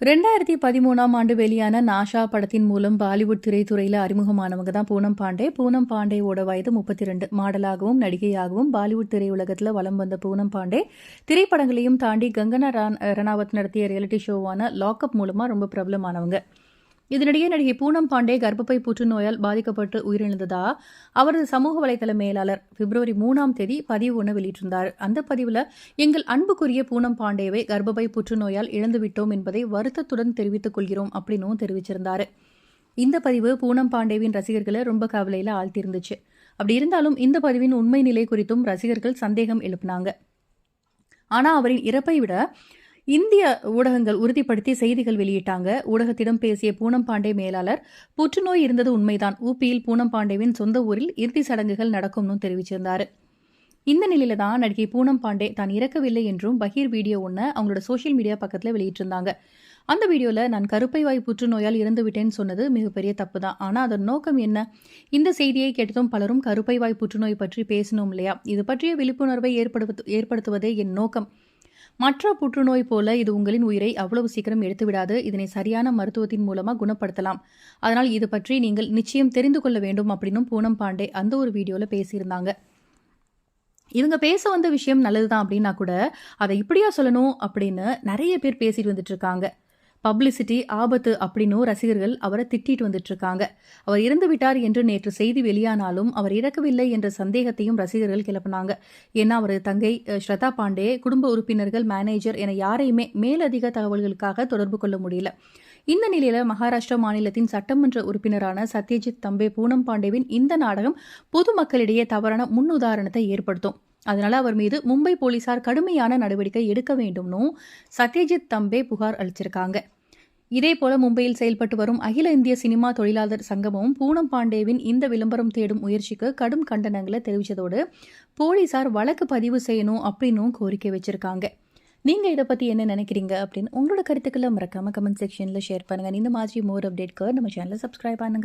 ரெண்டாயிரத்தி பதிமூணாம் ஆண்டு வெளியான நாஷா படத்தின் மூலம் பாலிவுட் திரைத்துறையில் அறிமுகமானவங்க தான் பூனம் பாண்டே. பூனம் பாண்டேவோட வயது முப்பத்தி ரெண்டு மாடலாகவும் நடிகையாகவும் பாலிவுட் திரையுலகத்தில் வலம் வந்த பூனம் பாண்டே திரைப்படங்களையும் தாண்டி கங்கனா ரன் ரணாவத் நடத்திய ரியாலிட்டி ஷோவான லாக்அப் மூலமாக ரொம்ப பிரபலமானவங்க. இதனிடையே நடிகை பூனம் பாண்டே கர்ப்பப்பை புற்றுநோயால் பாதிக்கப்பட்டு உயிரிழந்ததா அவரது சமூக வலைதள மேலாளர் பிப்ரவரி மூணாம் தேதி பதிவு ஒன்று வெளியிட்டிருந்தார். அந்த பதிவில் எங்கள் அன்புக்குரிய பூனம் பாண்டேவை கர்ப்பப்பை புற்றுநோயால் இழந்துவிட்டோம் என்பதை வருத்தத்துடன் தெரிவித்துக் கொள்கிறோம் அப்படின்னும் தெரிவிச்சிருந்தார். இந்த பதிவு பூனம் பாண்டேவின் ரசிகர்களை ரொம்ப கவலையில் ஆழ்த்திருந்துச்சு அப்படி இருந்தாலும் இந்த பதிவின் உண்மை நிலை குறித்தும் ரசிகர்கள் சந்தேகம் எழுப்பினாங்க. ஆனால் அவரின் இறப்பை விட இந்திய ஊடகங்கள் உறுதிப்படுத்தி செய்திகள் வெளியிட்டாங்க. ஊடகத்திடம் பேசிய பூனம் பாண்டே மேலாளர் புற்றுநோய் இருந்தது உண்மைதான். ஊப்பியில் பூனம் பாண்டேவின் சொந்த ஊரில் இறுதி சடங்குகள் நடக்கும்னு தெரிவிச்சிருந்தார். இந்த நிலையில தான் நடிகை பூனம் பாண்டே தான் இறக்கவில்லை என்றும் பகீர் வீடியோ ஒன்று அவங்களோட சோஷியல் மீடியா பக்கத்தில் வெளியிட்டிருந்தாங்க. அந்த வீடியோவில் நான் கருப்பை வாய் புற்றுநோயால் இறந்து விட்டேன்னு சொன்னது மிகப்பெரிய தப்பு தான் ஆனால் அதன் நோக்கம் என்ன? இந்த செய்தியை கேட்டதும் பலரும் கருப்பை வாய் புற்றுநோய் பற்றி பேசணும் இல்லையா? இது பற்றிய விழிப்புணர்வை ஏற்படுத்துவதே என் நோக்கம். மற்ற புற்றுநோய் போல இது உங்களின் உயிரை அவ்வளவு சீக்கிரம் எடுத்துவிடாது. இதனை சரியான மருத்துவத்தின் மூலமாக குணப்படுத்தலாம். அதனால் இது பற்றி நீங்கள் நிச்சயம் தெரிந்து கொள்ள வேண்டும் அப்படின்னும் பூனம் பாண்டே அந்த ஒரு வீடியோவில் பேசியிருந்தாங்க. இவங்க பேச வந்த விஷயம் நல்லதுதான் அப்படின்னா கூட அதை இப்படியா சொல்லணும் அப்படின்னு நிறைய பேர் பேசிட்டு வந்துட்டு இருக்காங்க. பப்ளிசிட்டி ஆபத்து அப்படின்னு ரசிகர்கள் அவரை திட்டிட்டு வந்துட்டு இருக்காங்க அவர் இறந்து விட்டார் என்று நேற்று செய்தி வெளியானாலும் அவர் இறக்கவில்லை என்ற சந்தேகத்தையும் ரசிகர்கள் கிளப்பினாங்க. ஏன்னா அவர் தங்கை ஸ்ரதா பாண்டே குடும்ப உறுப்பினர்கள் மேனேஜர் என யாரையுமே மேலதிக தகவல்களுக்காக தொடர்பு கொள்ள முடியல. இந்த நிலையில மகாராஷ்டிரா மாநிலத்தின் சட்டமன்ற உறுப்பினரான சத்யஜித் தம்பே பூனம் பாண்டேவின் இந்த நாடகம் பொதுமக்களிடையே தவறான முன்னுதாரணத்தை ஏற்படுத்தும். அதனால அவர் மீது மும்பை போலீசார் கடுமையான நடவடிக்கை எடுக்க வேண்டும்னும் சத்யஜித் தம்பே புகார் அளிச்சிருக்காங்க. இதேபோல மும்பையில் செயல்பட்டு வரும் அகில இந்திய சினிமா தொழிலாளர் சங்கமும் பூனம் பாண்டேவின் இந்த விளம்பரம் தேடும் முயற்சிக்கு கடும் கண்டனங்களை தெரிவித்ததோடு போலீசார் வழக்கு பதிவு செய்யணும் அப்படின்னும் கோரிக்கை வச்சிருக்காங்க. நீங்கள் இதை பற்றி என்ன நினைக்கிறீங்க அப்படின்னு உங்களோட கருத்துக்களை மறக்காமல் கமெண்ட் செக்ஷனில் ஷேர் பண்ணுங்கள் இந்த மாதிரி மோர் அப்டேட்க்கு நம்ம சேனலை சப்ஸ்கிரைப் பண்ணுங்கள்